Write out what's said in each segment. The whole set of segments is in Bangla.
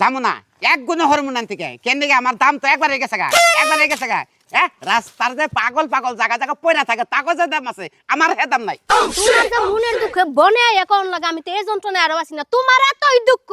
যাব না, এক গুণে হরমোনান থেকে কেন দিকে আমার দাম তো একবার রেখেছে গা, একবার রেখেছে গা। হ্যাঁ রাস্তার যে পাগল পাগল জায়গা জায়গা পয়রা থাকে তাকে যে দাম আছে আমার হে দাম নাই। তোমার যে মনের দুঃখে বনে এখন লাগে আমি তো এই যন্ত্রণায় আরও আছি না। তোমার এতই দুঃখ।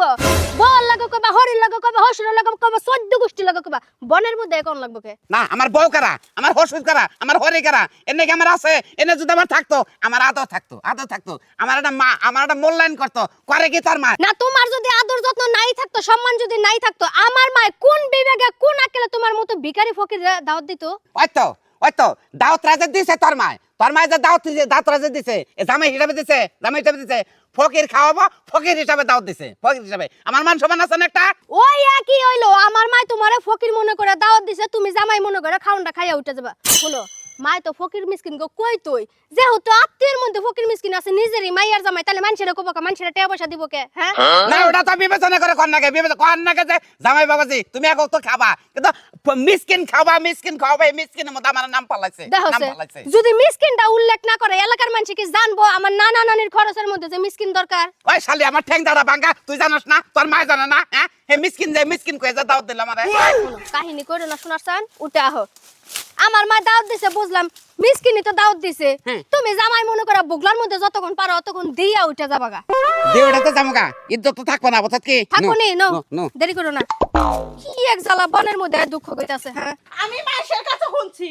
বল লাগে কবা লাগে কবা হসুরের লাগে কবা চোদ্দ গোষ্ঠী লাগে কবা বনের মধ্যে এখন লাগবে কে? না আমার বউ কারা? আমার হসুর কারা? আমার হরি কারা? এনে কি আমার আছে? এনে যদি আমার থাকতো আমার আদর থাকতো আদর থাকতো। আমার একটা মা আমার একটা মূল্যায়ন করতো। করে কি তার মা? না তোমার যদি আদর যত্ন নাই থাকতো সম্মান যদি নাই থাকতো আমার মায় কোন বিবেকে কোন আকেলে তোমার মতো ভিখারি ফকির দাওয়াত দিত? ওই তো ওই তো দাওয়াত রাজা দিছে তোর মায়। তোর মায় যে দাওয়াত দিছে দাওয়াত রাজা দিছে এ জামাই হিসাবে দিছে জামাই হিসাবে দিছে ফকির খাওয়াবো ফকির হিসাবে দাওয়াত দিছে ফকির হিসাবে। আমার মান সমান আছে না একটা? ওই একই হইল আমার মায় তোমারে ফকির মনে করে দাওয়াত দিছে তুমি জামাই মনে করে খাউনটা খাইয়া উঠে যাবা। শুনো মায় তো ফকির মিসকিন গো কই তুই? যেহেতু আত্মীয়ের মধ্যে ফকির মিসকিন আছে নিজেরই মাইয়ার জামাই তাহলে মানুষের কব কা মানুষের টাকা পয়সা দিব কে হ্যাঁ? না ওটা তো বিবেচনা করে কন্যাকে বিবেচনা কন্যাকে যে জামাই বাবাজি তুমি এখন তো খাবা কিন্তু মিসকিন খাবা মিসকিন খাওয়াবে মিসকিনের মধ্যে আমার নাম পালাইছে নাম পালাইছে। যদি মিসকিনটা উল্লেখ না করে এলাকার মানুষ কি জানব? আমার নানা নানির খরচের মধ্যে যে মিসকিন দরকার। ওই শালি আমার ঠ্যাং দাঁড়া ভাঙ্গা তুই জানোস না? তোর মায় জানে না? হ্যাঁ? হে মিসকিন যে মিসকিন কয়ে যা দাওয়াত দিলাম আমারে। শোনো, কাহিনী করে না শোনার চান? উঠে আহো। আমার মা দাওয়াত দিছে বুঝলাম। মিসকিনি তো দাওয়াত দিছে। হ্যাঁ। তুমি জামাই মনে করা বুগলার মধ্যে যতক্ষণ পারো ততক্ষণ দিয়া উঠে যাবাগা দেউড়াতে যামুগা ইজ্জত তো থাকব না অবস্থা কি? থাকো নি? নো। নো দেরি করো না। কি এক জ্বালা বনের মধ্যে দুঃখ কইতাছে হ্যাঁ? আমি মাসের কাছে শুনছি।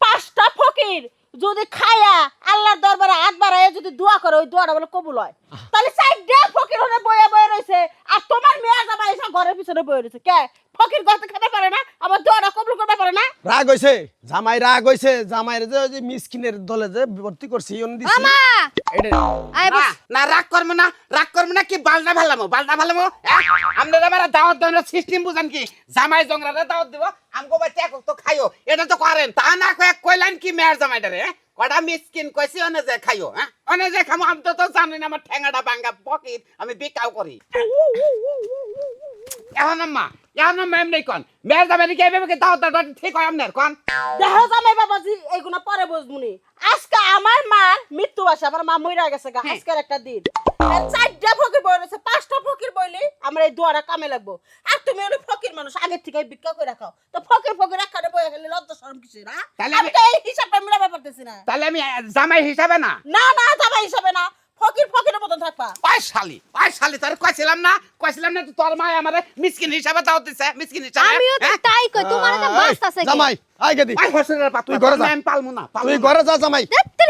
পাঁচটা ফকির যদি খায়া আল্লাহর দরবারে হাত বাড়ায় যদি দোয়া করে ওই দোয়াটা বলে কবুল হয়। তাহলে চারটে ফকির হলে বয়ে বয়ে রয়েছে আর তোমার মেয়ে জামা এসে ঘরের পিছনে বয়ে রয়েছে কে? ফকির গর্তে খেতে পারে না আমার দোয়াটা কবুল করতে পারে না রাগ হইছে জামাই রাগ হইছে জামাইরে যে ওই যে মিসকিনের দলে যে ভর্তি করছি ইয়ন দিছি আমা এটা আয় না, বস না রাগ করব না রাগ করব না কি বালটা ভালামো বালটা ভালামো আপনারা আমার দাওয়াত দেওয়ার সিস্টেম বুঝান কি জামাই জংরারে দাওয়াত দিব আমগো বাচ্চা এক তো খাইও এটা তো করেন তা না কয়ে কইলেন কি মেয়ের জামাইটারে হ্যাঁ? কটা মিসকিন কইছি অনে যে খাইও হ্যাঁ অনে যে খামো আমি তো তো জানি না আমার ঠেঙ্গাটা ভাঙ্গা পকিট আমি বিকাও করি এখন আম্মা এখন আম্মা এমনি কন। মেয়ের জামাই কি এভাবে দাওয়াত দেওয়াটা ঠিক হয় আপনার কন? দেহ জামাই বাবাজি এইগুলো পরে বুঝবুনি আজকে আমার মার মৃত্যু আসে আমার মা মইরা গেছে গা হ্যাঁ। আজকের একটা দিন। চারটা ফকির বই রয়েছে পাঁচটা ফকির বইলে আমার এই দোয়ারা কামে লাগবো। আর তুমি হলো ফকির মানুষ আগের থেকে ভিক্ষা করে রাখাও তো ফকির ফকির একখানে বই গেলে লজ্জা শরম কিছু না তাহলে আমি তো এই হিসাবটা মিলাতে পারতেছি না। তাহলে আমি জামাই হিসাবে না? না না জামাই হিসাবে না। ফকির ফকিরের মতন থাকবা। ওই শালি? ওই শালি? তোর কইছিলাম না? কইছিলাম না তোর মা আমারে মিসকিন হিসাবে দাও দিছে মিসকিন হিসাবে। আমিও তো হ্যাঁ? তাই কই তোমার তো বাস আছে কি? জামাই আই গেদি। ওই হসনের পাত তুই ঘরে যা। আমি পালমু না তুই ঘরে যা জামাই।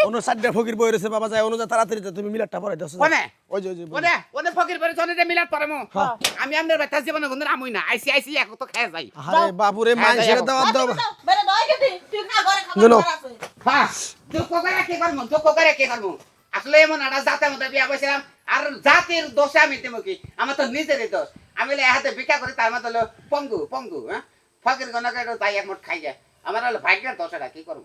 অনু সাইডে ফকির বই বাবা যায় অনু যা তাড়াতাড়ি যা, তুমি পড়াই দাও কোনে? ওই যে ওই যে ওরে ওরে ফকির পরে চলে যে মিলাত পারমু হ্যাঁ। আমি আমনের জীবনে আমুই না। আইসি আইসি এক তো খেয়ে যাই। আরে হ্যাঁ, মাইসের যাই দাওয়াত দাও। বেরে গেদি তুই খা ঘরে খাবার আছে। হ্যাঁ দুঃখ করে কি করমু? দুঃখ করে কি করমু? আসলে এমন একটা জাতের মধ্যে বিয়া করেছিলাম, আর জাতির দোষে আমি দেবো কি? আমার তো নিজেরই দোষ। আমি হলে হাতে বিকা করি, তার মধ্যে হলো পঙ্গু পঙ্গু হ্যাঁ? ফকির গণকে তাই এক খাই যায় আমার হলো ভাগ্যের দোষ, এটা কি করব?